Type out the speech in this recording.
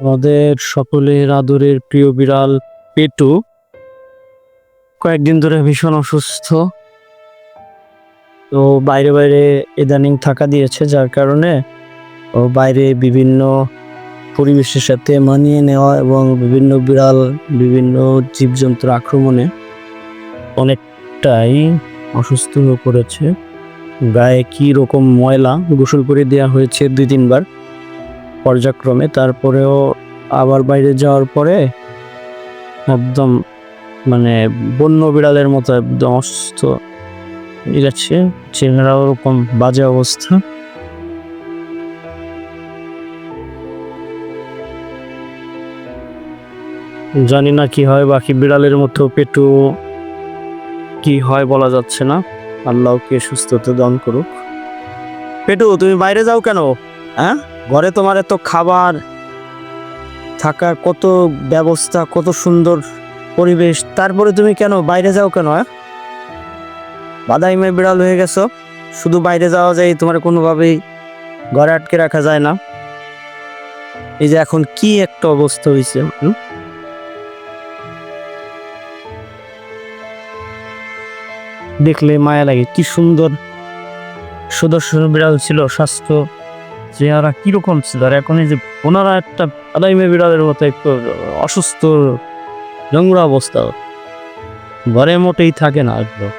আমাদের সকলের আদরের প্রিয় বিড়াল পেটু। কয়েকদিন ধরে ভীষণ অসুস্থ। তো বাইরে বাইরে ইদানিং থাকা দিয়েছে, যার কারণে ও বাইরে বিভিন্ন পরিবেশের সাথে মানিয়ে নেওয়া এবং বিভিন্ন বিড়াল, বিভিন্ন জীবজন্তুর আক্রমণে অনেকটাই অসুস্থ হয়ে পড়েছে। গায়ে কী রকম ময়লা গোসল করে দেওয়া হয়েছে দুই তিনবার। পর্যায়ক্রমে, তারপরেও আবার বাইরে যাওয়ার পরে একদম মানে বন্য বিড়ালের মতো একদম অসুস্থ হয়ে যাচ্ছে চেহারা ওরকম বাজে অবস্থা। জানি না কি হয়, বাকি বিড়ালের মতো পেটু কি হয় বলা যাচ্ছে না। আল্লাহকে সুস্থতা দান করুক। পেটু, তুমি বাইরে যাও কেন? হ্যাঁ? ঘরে তোমার এত খাবার, থাকার কত ব্যবস্থা, কত সুন্দর পরিবেশ, তারপরে তুমি কেন, বাইরে যাও কেন হ্যাঁ বাদাইমে বিড়াল হয়ে গেছো, শুধু বাইরে যাওয়া যায়, তোমার কোনোভাবেই ঘরে আটকে রাখা যায় না এই যে এখন কি একটা অবস্থা হয়েছে? দেখলে মায়া লাগে, কি সুন্দর সুদর্শন বিড়াল ছিল, স্বাস্থ্য চেহারা কীরকম ছিল? আর এখন এই যে ওনারা একটা আদাইমে বিড়ালের মতো একটু অসুস্থ, নোংরা অবস্থা। ঘরে মোটেই থাকে না একদম